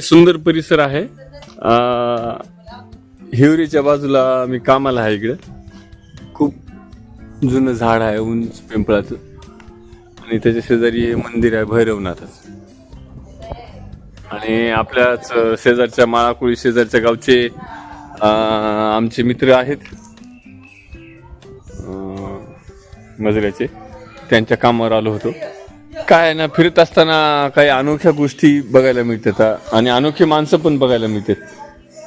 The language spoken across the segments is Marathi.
सुंदर परिसर आहे. हिवरीच्या बाजूला मी कामाला आहे इकडे. खूप जुनं झाड आहे उंच पिंपळाचं. आणि त्याच्या शेजारी हे मंदिर आहे भैरवनाथाचं. आणि आपल्याच शेजारच्या माळाकुळी शेजारच्या गावचे आमचे मित्र आहेत. अं, मजुराचे त्यांच्या कामावर आलो होतो. काय आहे ना फिरत असताना काही अनोख्या गोष्टी बघायला मिळतात आणि अनोखी माणसं पण बघायला मिळतात.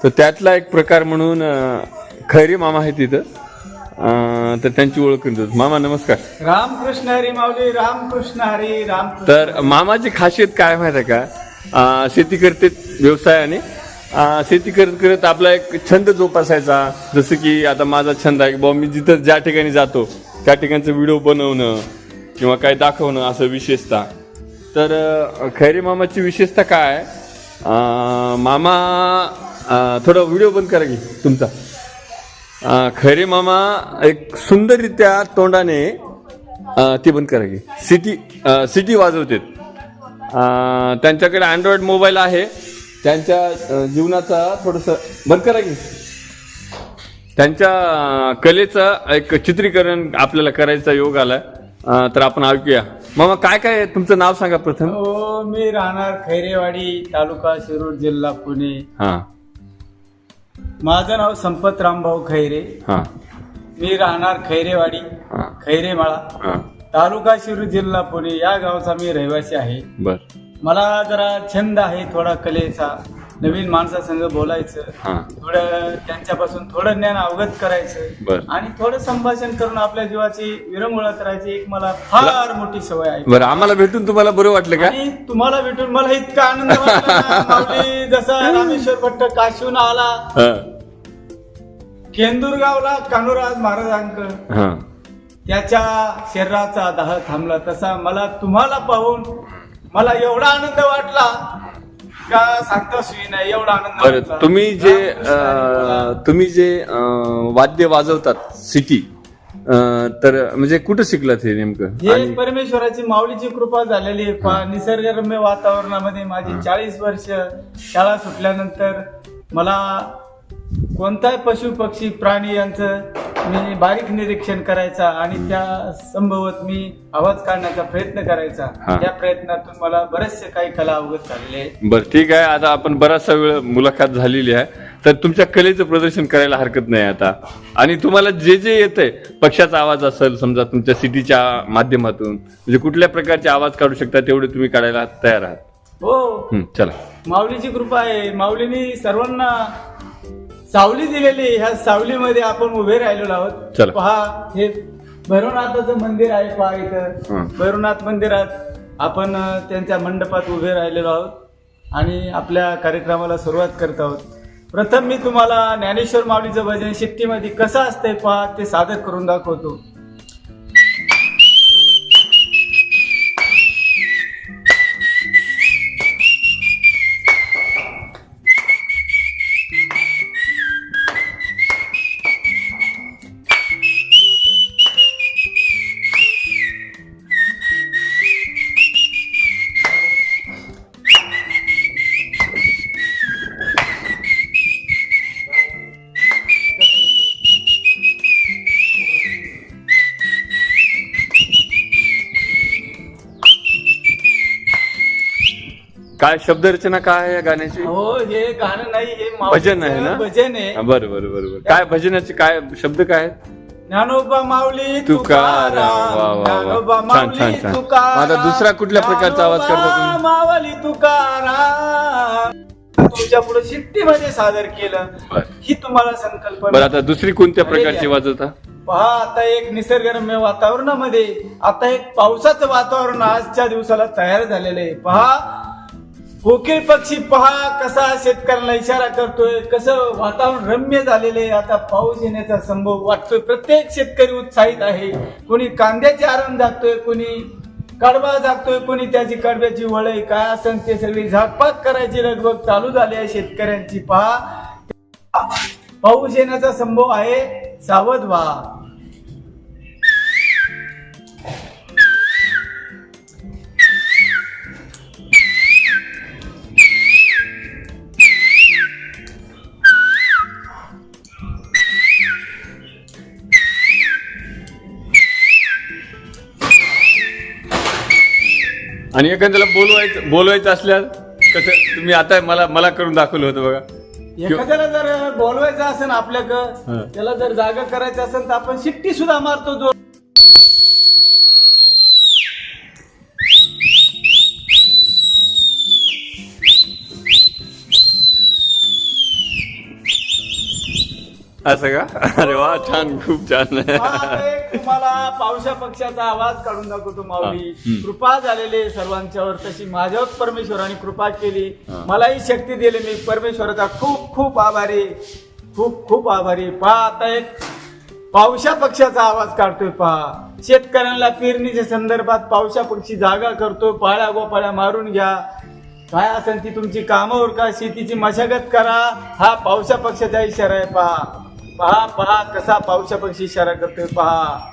तर त्यातला एक प्रकार म्हणून खैरे मामा आहे तिथं तर त्यांची ओळख करून मामा नमस्कार. रामकृष्ण हरी माऊली रामकृष्ण हरी रामकृष्ण. तर मामाची खासियत काय माहिती आहे का? शेती करते व्यवसायाने. शेती करत करत आपला एक छंद जोपासायचा. जसं की आता माझा छंद आहे की बाबा मी जिथं ज्या ठिकाणी जातो त्या ठिकाणचं व्हिडिओ बनवणं. किंवा काय दाखवणं असं विशेषता. तर खैरे मामाची विशेषता काय? आहे? मामा थोडा व्हिडिओ बंद करा की तुमचा. खैरे मामा एक सुंदररित्या तोंडाने ती ते बंद करा की. सिटी सिटी वाजवतात. त्यांच्याकडे अँड्रॉइड मोबाईल आहे. त्यांच्या जीवनाचा थोडंसं बंद करा की. त्यांच्या कलेचं एक चित्रीकरण आपल्याला करायचा योग आला अं, तर आपण ऐकूया. मामा काय काय आहे? तुमचं नाव सांगा प्रथम. हो मी राहणार खैरेवाडी तालुका शिरूर जिल्हा पुणे. हा. माझं नाव संपत रामभाऊ खैरे. हा. मी राहणार खैरेवाडी हा. खैरेमाळा. हा. तालुका शिरूर जिल्हा पुणे या गावचा मी रहिवासी आहे. बर. मला जरा छंद आहे थोडा कलेचा. नवीन माणसासंग बोलायचं हा. थोडं त्यांच्यापासून थोडं ज्ञान अवगत करायचं आणि थोडं संभाषण करून आपल्या जीवाची विरंगुळा करायची एक मला फार मोठी सवय आहे. बरं आम्हाला भेटून तुम्हाला बरं वाटलं का? आणि तुम्हाला भेटून मला इतका आनंद वाटला ना, माऊली जसा रामेश्वर भट्ट काशीहून आला. हा. केंदूरगावला कानुराज हा. त्याच्या शरीराचा दाह थांबला तसा मला तुम्हाला पाहून मला एवढा आनंद वाटला. सांगता सोयी नाही एवढा आनंद बरं. तुम्ही जे. अं, तुम्ही जे अं, वाद्य वाजवतात सिटी अं, तर म्हणजे कुठं शिकलात हे नेमकं हे आणि परमेश्वराची माऊलीची कृपा झालेली आहे. निसर्गरम्य वातावरणामध्ये माझी चाळीस वर्ष शाळा सुटल्यानंतर मला कोणताही पशु पक्षी प्राणी यांचं मी बारीक निरीक्षण करायचा आणि त्या संभवत मी आवाज काढण्याचा प्रयत्न करायचा. हा. त्या प्रयत्नातून मला बरेचसे काही कला अवगत झालेले बरं ठीक आहे. आता आपण बराचसा वेळ मुलाखत झालेली आहे. तर तुमच्या कलेचं प्रदर्शन करायला हरकत नाही आता. आणि तुम्हाला जे जे येतंय पक्षाचा आवाज असेल समजा तुमच्या सिटीच्या माध्यमातून म्हणजे कुठल्या प्रकारचे आवाज काढू शकता तेवढे तुम्ही काढायला तयार आहात. हो. हं, चला. माऊलीची कृपा आहे. माऊलीनी सर्वांना सावली दिलेली. ह्या सावलीमध्ये आपण उभे राहिलेलो आहोत चला. पहा हे भैरवनाथाचं मंदिर आहे पहा हं. इथं भैरवनाथ मंदिरात आपण अं, त्यांच्या मंडपात उभे राहिलेलो आहोत आणि आपल्या कार्यक्रमाला सुरुवात करत आहोत प्रथम मी तुम्हाला ज्ञानेश्वर माऊलीचं भजन शिट्टीमध्ये कसं असतंय पहा ते सादर करून दाखवतो काय शब्दरचना काय आहे या गाण्याची हो हे गाणं नाही हे माऊलीचं भजन आहे ना? भजन आहे बरं बरं बरं बरं काय भजनाचे काय शब्द काय आहेत ज्ञानोबा माऊली तुकाराम. वा, वा, वा. ज्ञानोबा छान, माऊली छान, छान. तुकाराम. मग आता दुसरा कुठल्या प्रकारचा आवाज करता तुम्ही? ज्ञानोबा माऊली तुकाराम तुमच्यापुढे शिट्टीमध्ये सादर केलं बरं ही तुम्हाला बरं संकल्पना आता दुसरी कोणत्या प्रकारची वाजवता पहा आता एक निसर्गरम्य वातावरणामध्ये आता एक पावसाचं वातावरण आजच्या दिवसाला तयार झालेलं आहे पहा कोकिळ पक्षी पहा कसा शेतकऱ्याला इशारा करतोय. कसं वातावरण रम्य झालेलं आहे. आता पाऊस येण्याचा संभव वाटतोय. प्रत्येक शेतकरी उत्साहित आहे. कोणी कांद्याचे आरण जागतोय कोणी कडबा जागतोय कोणी त्याची कडब्याची वळई. काय असं ते सगळी झाकपात करायची लगबग चालू झाली आहे शेतकऱ्यांची. पहा. पाऊस येण्याचा संभव आहे. सावध व्हा. आणि एखाद्याला बोलवायचं बोलवायचं असल्यास कसं तुम्ही आता मला मला करून दाखवलं होतं बघा एखाद्याला जर बोलवायचं असेल आपल्याक हा. त्याला जर जागा करायचं असेल तर आपण शिट्टी सुद्धा मारतो जो असं का? अरे वा छान खूप छान. तुम्हाला पावसा पक्षाचा आवाज काढून दाखवतो माऊली. कृपा झालेली सर्वांच्यावर तशी माझ्यावर परमेश्वराने कृपा केली. हा. मलाही शक्ती दिली मी. परमेश्वराचा खूप खूप आभारी. खूप खूप आभारी. पहा आता एक पावसा पक्षाचा आवाज काढतोय पहा. शेतकऱ्यांना पेरणीच्या संदर्भात पावसा पक्षी जागा करतोय पाळ्या गोपाळ्या मारून घ्या. काय असेल ती तुमची कामावर का शेतीची मशागत करा. हा पावसा पक्षाचा इशारा आहे पहा. पहा पहा कसा पावसा पक्षी इशारा करतोय पहा.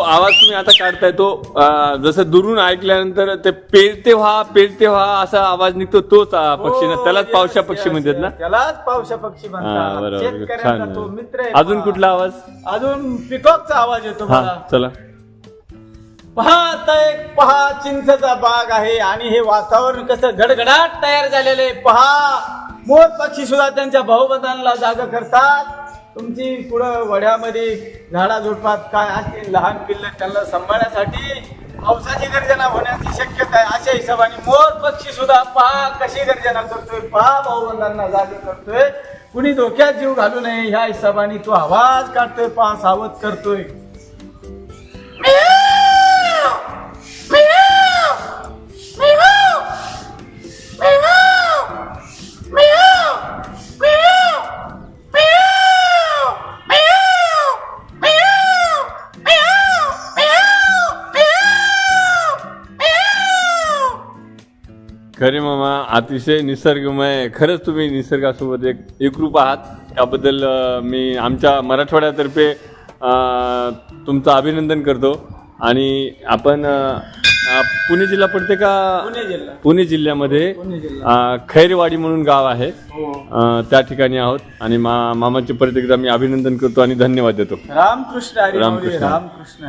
आवाज तुम्ही आता काढताय तो जसं दुरून ऐकल्यानंतर ते पेरते व्हा पेरते व्हा असा आवाज निघतो तोच अं, पक्षी ना. हो, त्यालाच yes, पक्षी म्हणतात ना. त्यालाच पावसा पक्षी हा म्हणतात. बरोबर शेतकऱ्यांचा तो छान मित्र आहे अजून पहा. कुठला आवाज? अजून पिकॉकचा आवाज येतो हा मला चला. पहा आता एक पहा चिंचचा बाग आहे आणि हे वातावरण कसं गडगडाट तयार झालेले पहा मोर पक्षी सुद्धा त्यांच्या भाऊबंधांना जागा करतात. तुमची पुढं वड्यामध्ये झाडा झुडपात काय असतील लहान पिल्लं त्यांना सांभाळण्यासाठी पावसाची गर्जना होण्याची शक्यता आहे. अशा हिशोबाने मोर पक्षी सुद्धा पहा कशी गर्जना करतोय पहा भाऊबंधांना जागे करतोय. कुणी धोक्यात जीव घालू नये ह्या हिशोबाने तो आवाज काढतोय पहा सावध करतोय. खरे मामा अतिशय निसर्गमय. खरंच तुम्ही निसर्गासोबत एक एकरूप आहात. त्याबद्दल मी आमच्या मराठवाड्यातर्फे तुमचं अभिनंदन करतो. आणि आपण पुणे जिल्हा पडते का? पुणे जिल्हा. पुणे जिल्ह्यामध्ये खैरवाडी म्हणून गाव आहे. हो. त्या ठिकाणी आहोत. आणि मा मामाचे परत एकदा मी अभिनंदन करतो आणि धन्यवाद देतो. रामकृष्ण रामकृष्ण. रामकृष्ण